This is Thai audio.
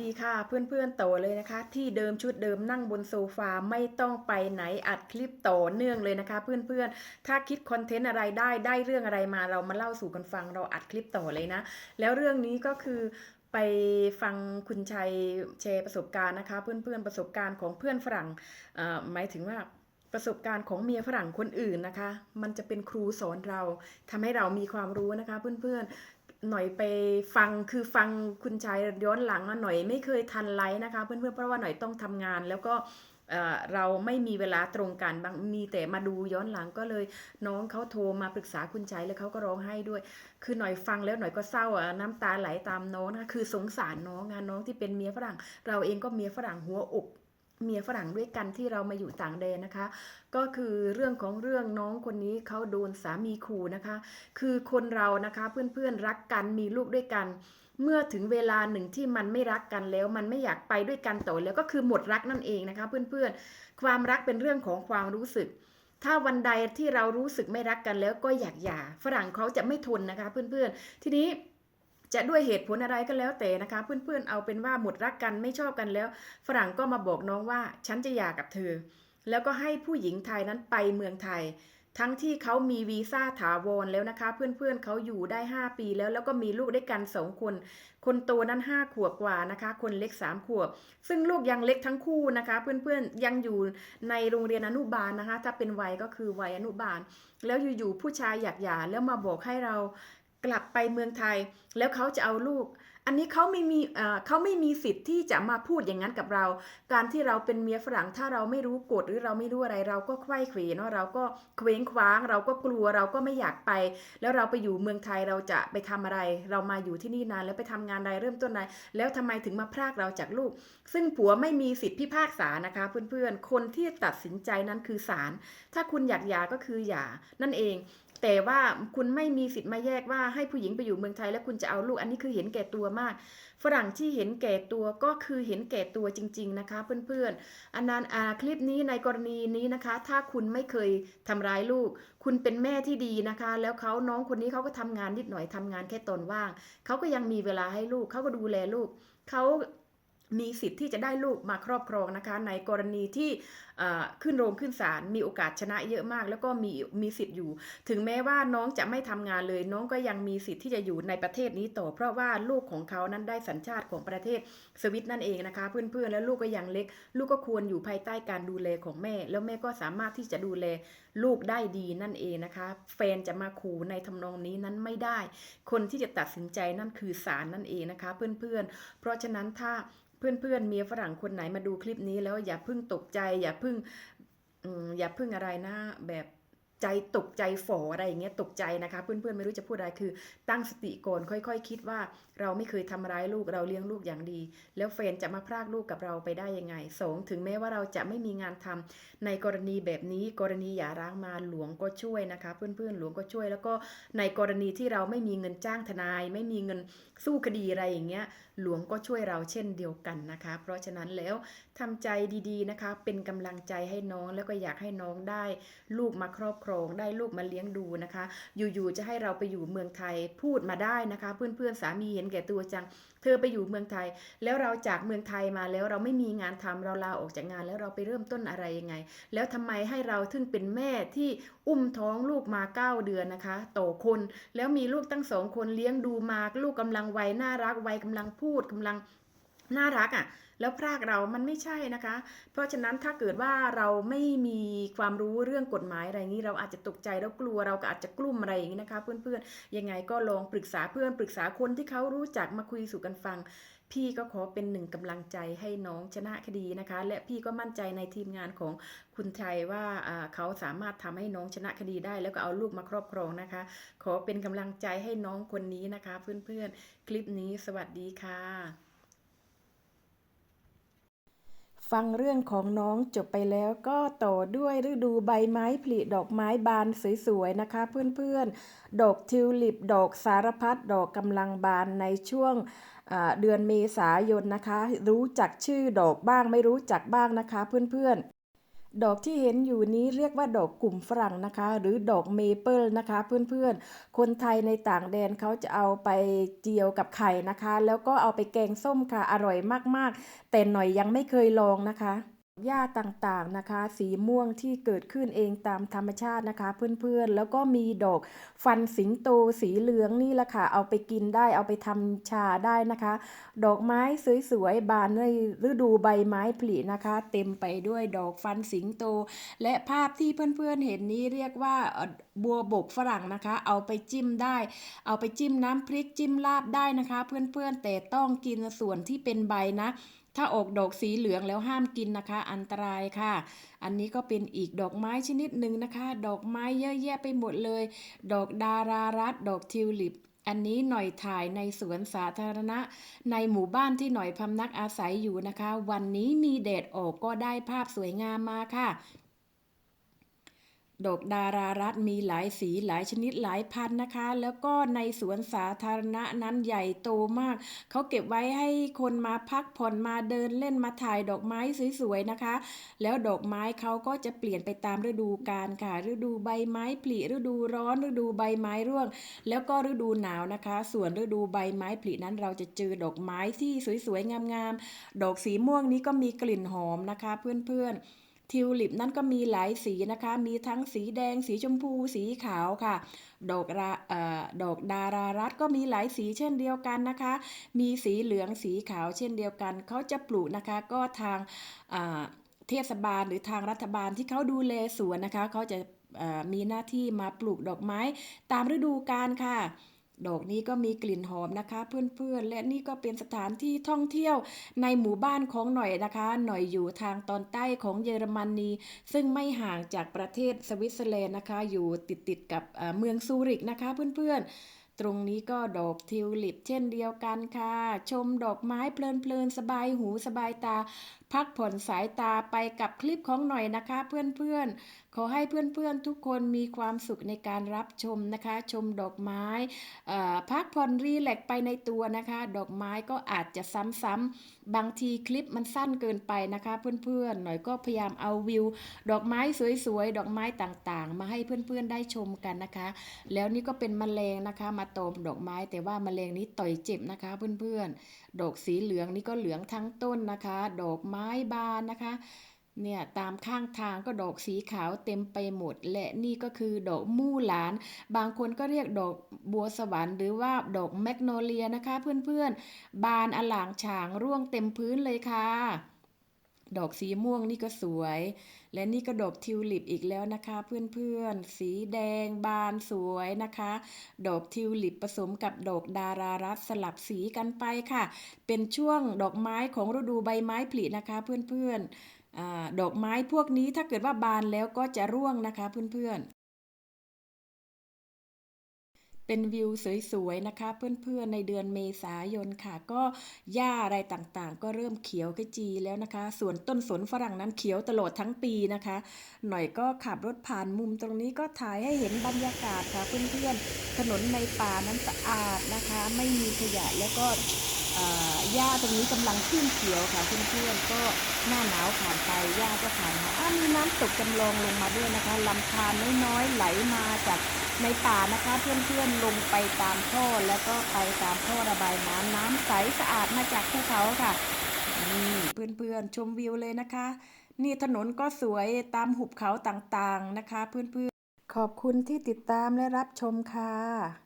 ดีค่ะเพื่อนๆโตเลยนะคะ ที่เดิมชุดเดิมนั่งบนโซฟาไม่ต้องไปไหนอัดคลิปต่อเนื่องเลยนะคะ เพื่อนๆ ถ้าคิดคอนเทนต์อะไรได้ได้เรื่องอะไรมาเรามาเล่าสู่กันฟังเราอัดคลิปต่อเลยนะ แล้วเรื่องนี้ก็คือไปฟังคุณชัยแชร์ประสบการณ์นะคะ เพื่อนๆประสบการณ์ของเพื่อนฝรั่งหมายถึงว่าประสบการณ์ของเมียฝรั่งคนอื่นนะคะ มันจะเป็นครูสอนเราทำให้เรามีความรู้นะคะ เพื่อนๆ หน่อยไปฟังคือฟังคุณชายย้อนหลังอะหน่อยไม่เคยทันไลฟ์นะคะเพื่อนๆเพราะว่าหน่อยต้องทำงานแล้วก็เราไม่มีเวลาตรงกันบางมีแต่มาดูย้อนหลังก็เลยน้องเขาโทรมาปรึกษาคุณชัยแล้วเขาก็ร้องไห้ด้วย คือหน่อยฟังแล้วหน่อยก็เศร้าอะน้ำตาไหลตามน้องนะคือสงสารน้องงานน้องที่เป็นเมียฝรั่ง เราเองก็เมียฝรั่งหัวอก เมียฝรั่งด้วยกันที่เรามาอยู่ต่างแดนนะคะ ก็คือเรื่องของเรื่องน้องคนนี้เขาโดนสามีขู่นะคะ คือคนเรานะคะเพื่อนๆรักกันมีลูกด้วยกัน เมื่อถึงเวลาหนึ่งที่มันไม่รักกันแล้ว มันไม่อยากไปด้วยกันต่อแล้วก็คือหมดรักนั่นเองนะคะ เพื่อนๆ ความรักเป็นเรื่องของความรู้สึก ถ้าวันใดที่เรารู้สึกไม่รักกันแล้วก็อยากหย่าฝรั่งเขาจะไม่ทนนะคะ เพื่อนๆ ทีนี้ จะด้วยเหตุผลอะไรก็แล้วแต่นะคะ เพื่อนๆเอาเป็นว่าหมดรักกันไม่ชอบกันแล้ว ฝรั่งก็มาบอกน้องว่าฉันจะหย่ากับเธอ แล้วก็ให้ผู้หญิงไทยนั้นไปเมืองไทย ทั้งที่เขามีวีซ่าถาวรแล้วนะคะ เพื่อนๆเขาอยู่ได้ 5 ปีแล้วแล้วก็มีลูกด้วยกันสองคน คนโตนั้น5ขวบกว่านะคะ คนเล็ก3ขวบ ซึ่งลูกยังเล็กทั้งคู่นะคะ เพื่อนๆยังอยู่ในโรงเรียนอนุบาลนะคะ ถ้าเป็นวัยก็คือวัยอนุบาล แล้วอยู่ๆผู้ชายอยากหย่าแล้วมาบอกให้เรา กลับไปเมืองไทย แล้วเขาจะเอาลูก อันนี้เขาไม่มีเขาไม่มีสิทธิ์ที่จะมาพูดอย่างนั้นกับเรา การที่เราเป็นเมียฝรั่งถ้าเราไม่รู้กฎหรือเราไม่รู้อะไร เราก็ไขว้เขวเนาะเราก็เคว้งคว้าง เราก็กลัวเราก็ไม่อยากไป แล้วเราไปอยู่เมืองไทยเราจะไปทำอะไร เรามาอยู่ที่นี่นานแล้วไปทำงานใดเริ่มต้นใดแล้วทำไมถึงมาพรากเราจากลูก ซึ่งผัวไม่มีสิทธิพิพากษานะคะเพื่อนๆคนที่ตัดสินใจนั้นคือศาลถ้าคุณอยากหย่าก็คือหย่านั่นเอง แต่ว่าคุณไม่มีสิทธิ์มาแยกว่าให้ผู้หญิงไปอยู่เมืองไทยแล้วคุณจะเอาลูกอันนี้คือเห็นแก่ตัวมาก ฝรั่งที่เห็นแก่ตัวก็คือเห็นแก่ตัวจริง ๆนะคะ เพื่อนๆอันนั้นคลิปนี้ในกรณีนี้นะคะ ถ้าคุณไม่เคยทำร้ายลูก คุณเป็นแม่ที่ดีนะคะ แล้วเขาน้องคนนี้เขาก็ทำงานนิดหน่อยทำงานแค่ตอนว่างเขาก็ยังมีเวลาให้ลูกเขาก็ดูแลลูกเขา มีสิทธิ์ที่จะได้ลูกมาครอบครองนะคะในกรณีที่ขึ้นโรงขึ้นศาลมีโอกาสชนะเยอะมาก แล้วก็มีมีสิทธิ์อยู่ ถึงแม้ว่าน้องจะไม่ทำงานเลย น้องก็ยังมีสิทธิ์ที่จะอยู่ในประเทศนี้ต่อ เพราะว่าลูกของเขานั้นได้สัญชาติของประเทศสวิตนั่นเองนะคะ เพื่อนๆ แล้วลูกก็ยังเล็ก ลูกก็ควรอยู่ภายใต้การดูแลของแม่ แล้วแม่ก็สามารถที่จะดูแลลูกได้ดีนั่นเองนะคะแฟนจะมาขู่ในทำนองนี้นั้นไม่ได้ คนที่จะตัดสินใจนั่นคือศาลนั่นเองนะคะ เพื่อนๆ เพราะฉะนั้นถ้า เพื่อนๆเมียฝรั่งคนไหนมาดูคลิปนี้แล้วอย่าเพิ่งตกใจ อย่าเพิ่งอืมอย่าเพิ่งอะไรนะแบบ ใจตกใจฝ่ออะไรอย่างเงี้ยตกใจนะคะ เพื่อนๆไม่รู้จะพูดอะไรคือ ตั้งสติก่อนค่อยๆคคิดว่าเราไม่เคยทำร้ายลูกเราเลี้ยงลูกอย่างดี แล้วแฟนจะมาพรากลูกกับเราไปได้ยังไงสองถึงแม้ว่าเราจะไม่มีงานทำในกรณีแบบนี้กรณีหย่าร้างมาหลวงก็ช่วยนะคะ เพื่อนๆหลวงก็ช่วย แล้วก็ในกรณีที่เราไม่มีเงินจ้างทนาย ไม่มีเงินสู้คดีอะไรอย่างเงี้ยหลวงก็ช่วยเราเช่นเดียวกันนะคะ เพราะฉะนั้นแล้วทำใจดีๆนะคะ เป็นกำลังใจให้น้องแล้วก็อยากให้น้องได้ ลูกมาครอบครองได้ลูกมาเลี้ยงดูนะคะ อยู่ๆจะให้เราไปอยู่เมืองไทยพูดมาได้นะคะ เพื่อนๆสามีเห็นแก่ตัวจัง เธอไปอยู่เมืองไทย แล้วเราจากเมืองไทยมาแล้วเราไม่มีงานทำเราลาออกจากงานแล้วเราไปเริ่มต้นอะไรยังไง แล้วทำไมให้เราถึงเป็นแม่ที่อุ้มท้องลูกมาเก้าเดือนนะคะต่อคนแล้วมีลูกตั้งสองคนเลี้ยงดูมาลูกกำลังวัยน่ารักวัยกำลังพูดกำลังน่ารักอะ่ะ แล้วพรากเรามันไม่ใช่นะคะ เพราะฉะนั้นถ้าเกิดว่าเราไม่มีความรู้เรื่องกฎหมายอะไรนี้เราอาจจะตกใจแล้วกลัวเราก็อาจจะกลุ้มอะไรอย่างนี้นะคะ เพื่อนๆยังไงก็ลองปรึกษาเพื่อนปรึกษาคนที่เขารู้จักมาคุยสู่กันฟัง พี่ก็ขอเป็นหนึ่งกำลังใจให้น้องชนะคดีนะคะ และพี่ก็มั่นใจในทีมงานของคุณชัยว่าอ่าเขาสามารถทำให้น้องชนะคดีได้ แล้วก็เอาลูกมาครอบครองนะคะ ขอเป็นกำลังใจให้น้องคนนี้นะคะ เพื่อนๆคลิปนี้สวัสดีค่ะ ฟังเรื่องของน้องจบไปแล้วก็ต่อด้วยฤดูใบไม้ผลิดอกไม้บานสวยๆนะคะเพื่อนๆ ดอกทิวลิป ดอกสารพัดดอกกำลังบานในช่วงเดือนเมษายนนะคะ รู้จักชื่อดอกบ้างไม่รู้จักบ้างนะคะเพื่อนๆ ดอกที่เห็นอยู่นี้เรียกว่าดอกกลุ่มฝรั่งนะคะ หรือดอกเมเปิลนะคะ เพื่อนๆ คนไทยในต่างแดนเขาจะเอาไปเจียวกับไข่นะคะ แล้วก็เอาไปแกงส้มค่ะอร่อยมากๆ แต่หน่อยยังไม่เคยลองนะคะ หญ้าต่างๆนะคะ สีม่วงที่เกิดขึ้นเองตามธรรมชาตินะคะ เพื่อนๆ แล้วก็มีดอกฟันสิงโตสีเหลืองนี่แหละค่ะ เอาไปกินได้เอาไปทำชาได้นะคะ ดอกไม้สวยๆ บานในฤดูใบไม้ผลินะคะ เต็มไปด้วยดอกฟันสิงโต และภาพที่เพื่อนๆเห็นนี้เรียกว่าบัวบกฝรั่งนะคะ เอาไปจิ้มได้ เอาไปจิ้มน้ำพริกจิ้มลาบได้นะคะ เพื่อนๆแต่ต้องกินส่วนที่เป็นใบนะ ถ้าออกดอกสีเหลืองแล้วห้ามกินนะคะ อันตรายค่ะ อันนี้ก็เป็นอีกดอกไม้ชนิดหนึ่งนะคะ ดอกไม้เยอะแยะไปหมดเลย ดอกดารารัตดอกทิวลิปอันนี้หน่อยถ่ายในสวนสาธารณะ ในหมู่บ้านที่หน่อยพำนักอาศัยอยู่นะคะ วันนี้มีแดดออกก็ได้ภาพสวยงามมาค่ะ ดอกดารารัตมีหลายสีหลายชนิดหลายพันนะคะ แล้วก็ในสวนสาธารณะนั้นใหญ่โตมาก เขาเก็บไว้ให้คนมาพักผ่อนมาเดินเล่นมาถ่ายดอกไม้สวยๆนะคะ แล้วดอกไม้เขาก็จะเปลี่ยนไปตามฤดูกาลค่ะ ฤดูใบไม้ผลิฤดูร้อนฤดูใบไม้ร่วง แล้วก็ฤดูหนาวนะคะ ส่วนฤดูใบไม้ผลินั้นเราจะเจอดอกไม้ที่สวยๆงามๆดอกสีม่วงนี้ก็มีกลิ่นหอมนะคะ เพื่อนๆ ทิวลิปนั้นก็มีหลายสีนะคะ มีทั้งสีแดง สีชมพู สีขาวค่ะ ดอกราอดอกดารารัตก็มีหลายสีเช่นเดียวกันนะคะ มีสีเหลือง สีขาวเช่นเดียวกัน เขาจะปลูกนะคะ ก็ทางเทศบาลหรือทางรัฐบาลที่เขาดูแลสวนนะคะ เขาจะมีหน้าที่มาปลูกดอกไม้ตามฤดูกาลค่ะ ดอกนี้ก็มีกลิ่นหอมนะคะ เพื่อนๆ และนี่ก็เป็นสถานที่ท่องเที่ยวในหมู่บ้านของหน่อยนะคะ หน่อยอยู่ทางตอนใต้ของเยอรมนี ซึ่งไม่ห่างจากประเทศสวิตเซอร์แลนด์นะคะ อยู่ติดๆกับเอ่อเมืองซูริกนะคะเพื่อนๆ ตรงนี้ก็ดอกทิวลิปเช่นเดียวกันค่ะ ชมดอกไม้เพลินๆ สบายหูสบายตา พักผ่อนสายตาไปกับคลิปของหน่อยนะคะ เพื่อนๆ ขอให้เพื่อนๆทุกคนมีความสุขในการรับชมนะคะ ชมดอกไม้พักผ่อนรีแลกไปในตัวนะคะ ดอกไม้ก็อาจจะซ้ำๆบางทีคลิปมันสั้นเกินไปนะคะ เพื่อนๆ หน่อยก็พยายามเอาวิว ดอกไม้สวยๆ ดอกไม้ต่างๆ มาให้เพื่อนๆได้ชมกันนะคะ แล้วนี่ก็เป็นมแมลงนะคะมาตมดอกไม้ แต่ว่าแมลงนี้ต่อยเจ็บนะคะเพื่อนๆ ดอกสีเหลืองนี่ก็เหลืองทั้งต้นนะคะ ดอกไม้บานนะคะเนี่ยตามข้างทางก็ดอกสีขาวเต็มไปหมด และนี่ก็คือดอกมู่หลาน บางคนก็เรียกดอกบัวสวรรค์หรือว่าดอกแมกโนเลียนะคะเพื่อนๆ บานอลางฉางร่วงเต็มพื้นเลยค่ะ ดอกสีม่วงนี่ก็สวย และนี่ก็ดอกทิวลิปอีกแล้วนะคะ เพื่อนๆ สีแดงบานสวยนะคะ ดอกทิวลิปผสมกับดอกดารารัสสลับสีกันไปค่ะ เป็นช่วงดอกไม้ของฤดูใบไม้ผลินะคะ เพื่อนๆอดอกไม้พวกนี้ถ้าเกิดว่าบานแล้วก็จะร่วงนะคะเพื่อนๆ เป็นวิวสวยๆนะคะ เพื่อนๆในเดือนเมษายนค่ะ ก็หญ้าอะไรต่างๆ ก็เริ่มเขียวขจีแล้วนะคะ ส่วนต้นสนฝรั่งนั้นเขียวตลอดทั้งปีนะคะ หน่อยก็ขับรถผ่านมุมตรงนี้ก็ถ่ายให้เห็นบรรยากาศค่ะ เพื่อนๆถนนในป่านั้นสะอาดนะคะ ไม่มีขยะแล้วก็หญ้าตรงนี้กำลังขึ้นเขียวค่ะเพื่อนๆก็หน้าหนาวผ่านไปหญ้าก็ผ่านมาอ้ามีน้ำตกจำลองลงมาด้วยนะคะลำธารน้อยๆไหลมาจาก ในป่านะคะเพื่อนๆลงไปตามท่อแล้วก็ไปตามท่อระบายน้ำน้ำใสสะอาดมาจากภูเขาค่ะนี่เพื่อนๆชมวิวเลยนะคะ นี่ถนนก็สวยตามหุบเขาต่างๆนะคะ เพื่อนๆขอบคุณที่ติดตามและรับชมค่ะ